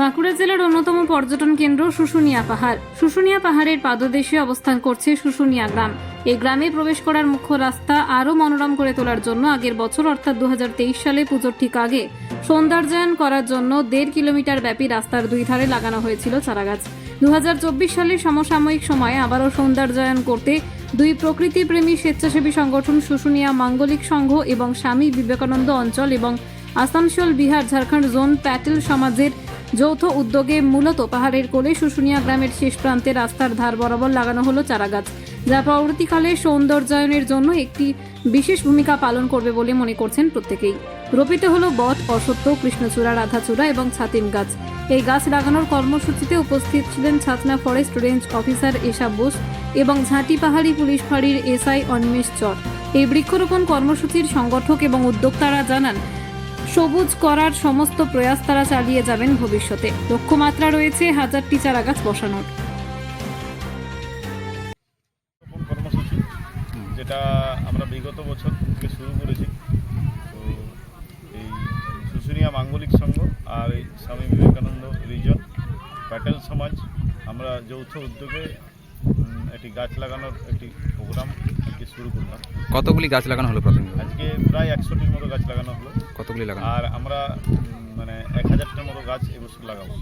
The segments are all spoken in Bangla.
বাঁকুড়া জেলার অন্যতম পর্যটন কেন্দ্র শুশুনিয়া পাহাড়। শুশুনিয়া পাহাড়ের পাদদেশে অবস্থান করছে শুশুনিয়া গ্রাম। এই গ্রামে প্রবেশ করার মুখ্য রাস্তা আরও মনোরম করে তোলার জন্য আগের বছর, অর্থাৎ দু হাজার তেইশ সালে পুজোর ঠিক আগে, সৌন্দর্যায়ন করার জন্য দেড় কিলোমিটার ব্যাপী রাস্তার দুই ধারে লাগানো হয়েছিল চারাগাছ। দু সালে সমসাময়িক সময়ে আবারও সৌন্দর্যায়ন করতে দুই প্রকৃতিপ্রেমী স্বেচ্ছাসেবী সংগঠন শুশুনিয়া মাঙ্গলিক সংঘ এবং স্বামী বিবেকানন্দ অঞ্চল এবং আসানসোল বিহার ঝাড়খণ্ড জোন প্যাটেল সমাজের যৌথ উদ্যোগে মূলত পাহাড়ের কোলে শুশুনিয়া গ্রামের শেষ প্রান্তে রাস্তার ধার বরাবর লাগানো হলো চারাগাছ, যা পরবর্তীকালে সৌন্দর্যায়নের জন্য একটি বিশেষ ভূমিকা পালন করবে বলে মনে করছেন প্রত্যেকেই। রোপিত হলো বট অসত্য কৃষ্ণচূড়া, রাধাচূড়া এবং ছাতিম গাছ। এই গাছ লাগানোর কর্মসূচিতে উপস্থিত ছিলেন Chhatna forest range officer Esha Bose এবং ঝাঁটি পাহাড়ি পুলিশ ফাঁড়ির এসআই অন্মেষ চর। এই বৃক্ষরোপণ কর্মসূচির সংগঠক এবং উদ্যোক্তারা জানান সবুজ করার সমস্ত প্রয়াস তারা চালিয়ে যাবেন ভবিষ্যতে। লক্ষ্যমাত্রা রয়েছে হাজারটি চারাগাছ বসানোর। যেটা আমরা বিগত বছর থেকে শুরু করেছি। তো এই শুশুনিয়া মাঙ্গলিক সংঘ আর এই স্বামী বিবেকানন্দ রিজন প্যাটেল সমাজ, আমরা যৌথ উদ্যোগে একটি গাছ লাগানোর একটি প্রোগ্রাম আজকে শুরু করলাম। কতগুলি গাছ লাগানো হলো প্রথমে? আজকে প্রায় একশোটির মতো গাছ লাগানো হলো। কতগুলি লাগানো? আর আমরা মানে এক হাজারটার মতো গাছ এবছর লাগাবো।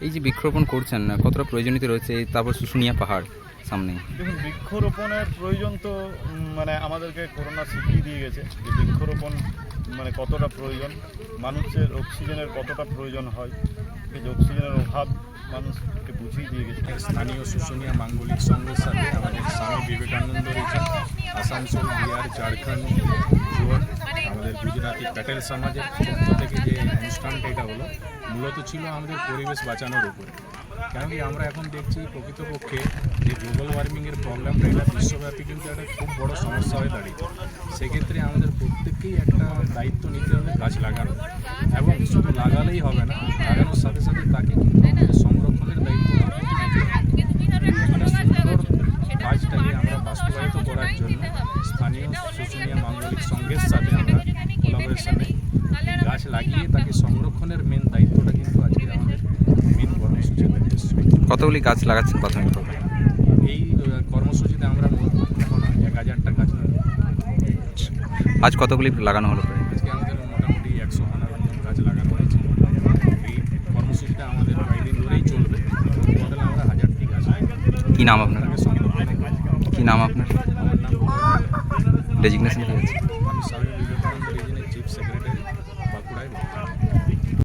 এই যে বৃক্ষরোপণ করছেন কতটা প্রয়োজনীয়তা রয়েছে? তারপর শুশুনিয়া পাহাড়। সামনে দেখুন বৃক্ষরোপণের প্রয়োজন তো মানে আমাদেরকে করোনা শিখিয়ে দিয়ে গেছে যে বৃক্ষরোপণ মানে কতটা প্রয়োজন মানুষের অক্সিজেনের কতটা প্রয়োজন হয় এই যে অক্সিজেনের অভাব মানুষকে বুঝিয়ে দিয়ে গেছে। স্থানীয় শুশুনিয়া মাঙ্গলিক সংঘের সাথে আমাদের স্বামী বিবেকানন্দ রিজন আসানসোল বিহার ঝাড়খণ্ড আমাদের গুজরাটি প্যাটেল সমাজের পক্ষ থেকে যে অনুষ্ঠানটা এটা হলো মূলত ছিল আমাদের পরিবেশ বাঁচানোর উপরে। কেন কি আমরা এখন দেখছি প্রকৃতপক্ষে যে গ্লোবাল ওয়ার্মিংয়ের প্রবলেমটা এটা বিশ্বব্যাপী কিন্তু একটা খুব বড় সমস্যা হয়ে দাঁড়িয়েছে সেক্ষেত্রে আমাদের প্রত্যেককেই একটা দায়িত্ব নিতে হবে গাছ লাগানো এবং শুধু লাগালেই হবে না, লাগানোর সাথে সাথে তাকে কিন্তু সংরক্ষণের দায়িত্ব মানে কাজটাকে আমরা বাস্তবায়িত করার জন্য স্থানীয় শুশুনিয়া মাঙ্গলিক সংঘের সাথে আমরা গাছ লাগিয়ে তাকে সংরক্ষণের মেন দায়িত্বটা কিন্তু কতগুলি গাছ লাগাচ্ছেন প্রাথমিকভাবে এই কর্মসূচিতে আমরা এখন এক হাজারটা গাছ আচ্ছা। আজ কতগুলি লাগানো হলো? প্রায় আজকে আমাদের মোটামুটি একশো খানার গাছ লাগানো হয়েছে। এই কর্মসূচিটা আমাদের কয়েকদিন ধরেই চলবে। বদলে আমরা হাজারটি গাছ কী নাম আপনার? কী নাম আপনার? আমার নাম ডেজিগনেশন কি আছে? আমি স্বামী বিবেকানন্দ রিজিনের চিফ সেক্রেটারি বাঁকুড়ায়